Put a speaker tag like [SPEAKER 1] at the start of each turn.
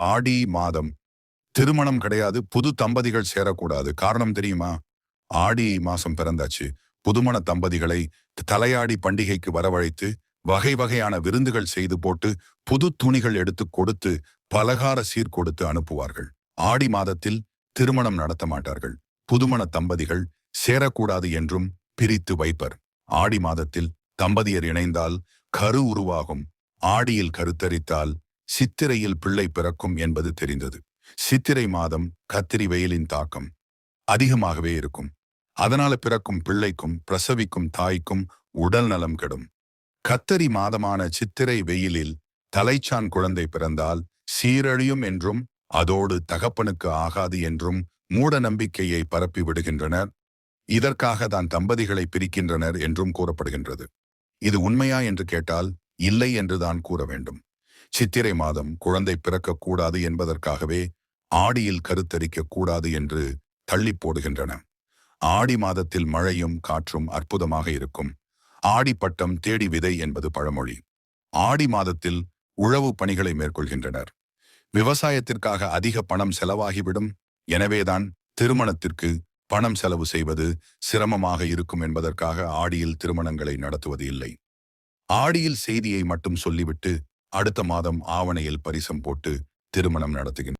[SPEAKER 1] ஆடி மாதம். திருமணம் கிடையாது. புது தம்பதிகள் சேரக்கூடாது. காரணம் தெரியுமா? ஆடி மாசம் பிறந்தாச்சு. புதுமண தம்பதிகளை தலையாடி பண்டிகைக்கு வரவழைத்து வகை வகையான விருந்துகள் செய்து போட்டு புது துணிகள் எடுத்து கொடுத்து பலகார சீர் கொடுத்து அனுப்புவார்கள். ஆடி மாதத்தில் திருமணம் நடத்த மாட்டார்கள். புதுமண தம்பதிகள் சேரக்கூடாது என்றும் பிரித்து வைப்பர். ஆடி மாதத்தில் தம்பதியர் இணைந்தால் கரு உருவாகும். ஆடியில் கருத்தரித்தால் சித்திரையில் பிள்ளை பிறக்கும் என்பது தெரிந்தது. சித்திரை மாதம் கத்திரி வெயிலின் தாக்கம் அதிகமாகவே இருக்கும். அதனால பிறக்கும் பிள்ளைக்கும் பிரசவிக்கும் தாய்க்கும் உடல் நலம் கெடும். கத்தரி மாதமான சித்திரை வெயிலில் தலைச்சான் குழந்தை பிறந்தால் சீரழியும் என்றும் அதோடு தகப்பனுக்கு ஆகாது என்றும் மூட நம்பிக்கையை பரப்பி விடுகின்றனர். இதற்காக தான் தம்பதிகளை பிரிக்கின்றனர் என்றும் கூறப்படுகின்றது. இது உண்மையா என்று கேட்டால் இல்லை என்றுதான் கூற வேண்டும். சித்திரை மாதம் குழந்தை பிறக்கக்கூடாது என்பதற்காகவே ஆடியில் கருத்தரிக்க கூடாது என்று தள்ளி போடுகின்றன. ஆடி மாதத்தில் மழையும் காற்றும் அற்புதமாக இருக்கும். ஆடி பட்டம் தேடி விதை என்பது பழமொழி. ஆடி மாதத்தில் உழவு பணிகளை மேற்கொள்கின்றனர். விவசாயத்திற்காக அதிக பணம் செலவாகிவிடும். எனவேதான் திருமணத்திற்கு பணம் செலவு செய்வது சிரமமாக இருக்கும் என்பதற்காக ஆடியில் திருமணங்களை நடத்துவது இல்லை. ஆடியில் செய்தியை மட்டும் சொல்லிவிட்டு அடுத்த மாதம் ஆவணையில் பரிசம் போட்டு திருமணம் நடத்துகின்றனர்.